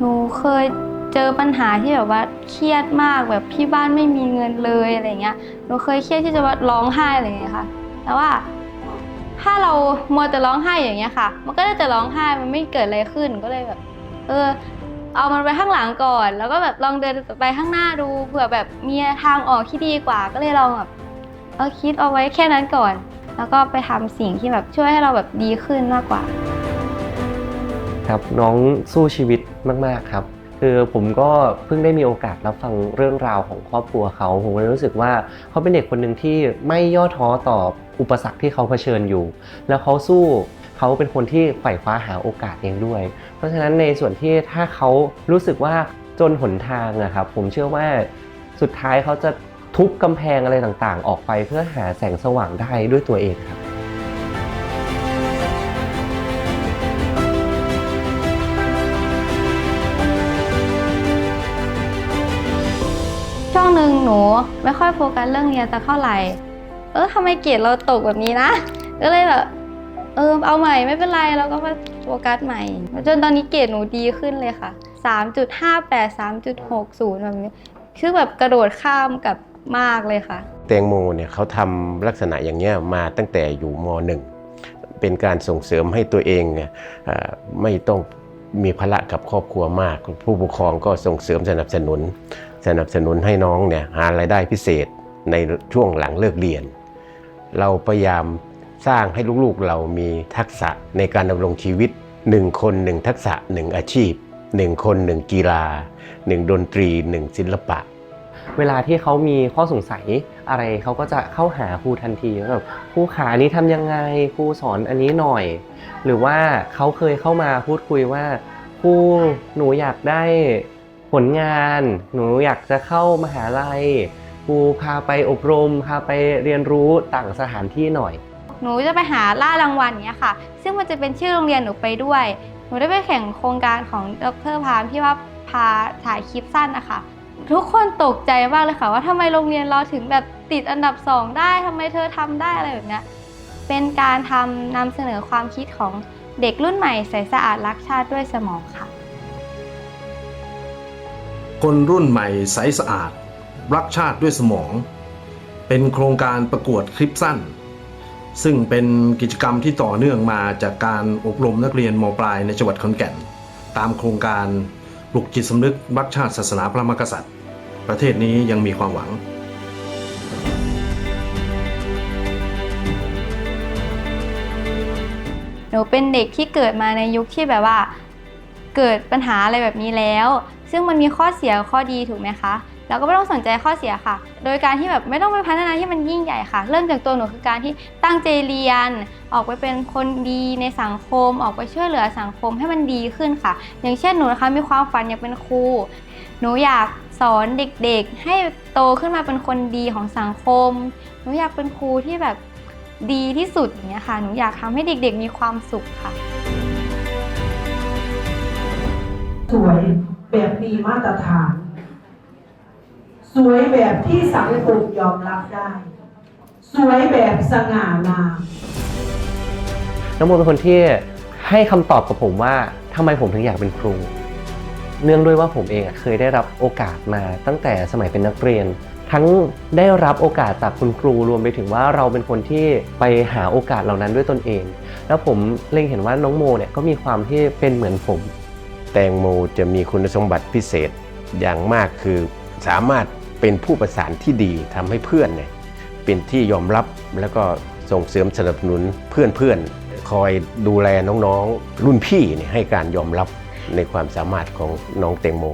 หนูเคยเจอปัญหาที่แบบว่าเครียดมากแบบที่บ้านไม่มีเงินเลยอะไรเงี้ยหนูเคยเครียดที่จะว่าร้องไห้อะไรเงี้ยค่ะ แต่ว่าถ้าเรามัวแต่ร้องไห้อย่างเงี้ยค่ะ มันก็ได้แต่ร้องไห้มันไม่เกิดอะไรขึ้นก็เลยแบบ เออ เอามันไปข้างหลังก่อน แล้วก็แบบลองเดินไปข้างหน้าดูเผื่อแบบมีทางออกที่ดีกว่า ก็เลยลองแบบเออคิดเอาไว้แค่นั้นก่อน แล้วก็ไปทำสิ่งที่แบบช่วยให้เราแบบดีขึ้นมากกว่า ครับน้องสู้ชีวิตมาก ๆ ครับ คือผมก็เพิ่งได้มีโอกาสรับฟังเรื่องราวของครอบครัวเขาผมเลยรู้สึกว่าเขาเป็นเด็กคนหนึ่งที่ไม่ย่อท้อต่ออุปสรรคที่เขาเผชิญอยู่ แล้วเขาสู้เขาเป็นคนที่ใฝ่คว้าหาโอกาสเองด้วย เพราะฉะนั้นในส่วนที่ถ้าเขารู้สึกว่าจนหนทางอะครับ ผมเชื่อว่าสุดท้ายเขาจะทุบกำแพงอะไรต่างๆ ออกไปเพื่อหาแสงสว่างได้ด้วยตัวเองครับ วงหนึ่งหนูไม่ค่อยโฟกัสเรื่องเรียนสักเท่าไหร่ เออทำไมเกรดเราตกแบบนี้นะ ก็เลยแบบเออเอาใหม่ไม่เป็นไรเราก็มาโฟกัสใหม่ จนตอนนี้เกรดหนูดีขึ้นเลยค่ะ 3.58 3.60 แบบนี้คือแบบกระโดดข้ามกับมากเลยค่ะ แตงโมเนี่ยเขาทำลักษณะอย่างเงี้ยมาตั้งแต่อยู่มหนึ่งเป็นการส่งเสริมให้ตัวเองเนี่ยเอ่อไม่ต้องมีภาระกับครอบครัวมาก ผู้ปกครองก็ส่งเสริมสนับสนุน สนับสนุนให้น้องเนี่ยหารายได้พิเศษในช่วงหลังเลิกเรียน เราพยายามสร้างให้ลูกๆเรามีทักษะในการดำรงชีวิตหนึ่งคนหนึ่งทักษะหนึ่งอาชีพหนึ่งคนหนึ่งกีฬาหนึ่งดนตรีหนึ่งศิลปะ เวลาที่เขามีข้อสงสัยอะไรเขาก็จะเข้าหาครูทันทีแบบครูขานี้ทำยังไงครูสอนอันนี้หน่อย หรือว่าเขาเคยเข้ามาพูดคุยว่าครูหนูอยากได้ ผลงาน หนูอยากจะเข้ามหาลัยครูพาไปอบรม พาไปเรียนรู้ต่างสถานที่หน่อย หนูจะไปหาล่ารางวัลเนี้ยค่ะ ซึ่งมันจะเป็นชื่อโรงเรียนหนูไปด้วย หนูได้ไปแข่งโครงการของดรพามที่ว่าพาถ่ายคลิปสั้นนะคะ ทุกคนตกใจมากเลยค่ะ ว่าทำไมโรงเรียนเราถึงแบบติดอันดับสองได้ทำไมเธอทำได้อะไรแบบเนี้ยเป็นการทำนำเสนอความคิดของเด็กรุ่นใหม่ใสสะอาดรักชาติด้วยสมองค่ะ คนรุ่นใหม่ใสสะอาด รักชาติด้วยสมอง เป็นโครงการประกวดคลิปสั้น ซึ่งเป็นกิจกรรมที่ต่อเนื่องมาจากการอบรมนักเรียนมปลายในจังหวัดขอนแก่น ตามโครงการปลุกจิตสำนึกรักชาติศาสนาพระมหากษัตริย์ ประเทศนี้ยังมีความหวังหนูเป็นเด็กที่เกิดมาในยุคที่แบบว่า เกิดปัญหาอะไรแบบนี้แล้ว ซึ่งมันมีข้อเสียข้อดีถูกไหมคะเราก็ไม่ต้องสนใจข้อเสียค่ะ โดยการที่แบบไม่ต้องไปพัฒนาที่มันยิ่งใหญ่ค่ะ เริ่มจากตัวหนูคือการที่ตั้งใจเรียน ออกไปเป็นคนดีในสังคม ออกไปช่วยเหลือสังคมให้มันดีขึ้นค่ะ อย่างเช่นหนูนะคะมีความฝันอยากเป็นครู หนูอยากสอนเด็กๆ ให้โตขึ้นมาเป็นคนดีของสังคม หนูอยากเป็นครูที่แบบดีที่สุดอย่างเงี้ยค่ะ หนูอยากทำให้เด็กๆ มีความสุขค่ะ สวยแบบมีมาตรฐาน สวยแบบที่สังคมยอมรับได้ สวยแบบสง่างาม น้องโมเป็นคนที่ให้คำตอบกับผมว่าทำไมผมถึงอยากเป็นครู เนื่องด้วยว่าผมเองเคยได้รับโอกาสมาตั้งแต่สมัยเป็นนักเรียน ทั้งได้รับโอกาสจากคุณครูรวมไปถึงว่าเราเป็นคนที่ไปหาโอกาสเหล่านั้นด้วยตนเอง แล้วผมเล็งเห็นว่าน้องโมเนี่ยก็มีความที่เป็นเหมือนผม แตงโมจะมีคุณสมบัติพิเศษอย่างมากคือสามารถเป็นผู้ประสานที่ดีทำให้เพื่อนเนี่ยเป็นที่ยอมรับแล้วก็ส่งเสริมสนับสนุนเพื่อนๆ คอยดูแลน้องๆ รุ่นพี่เนี่ยให้การยอมรับในความสามารถของน้องแตงโม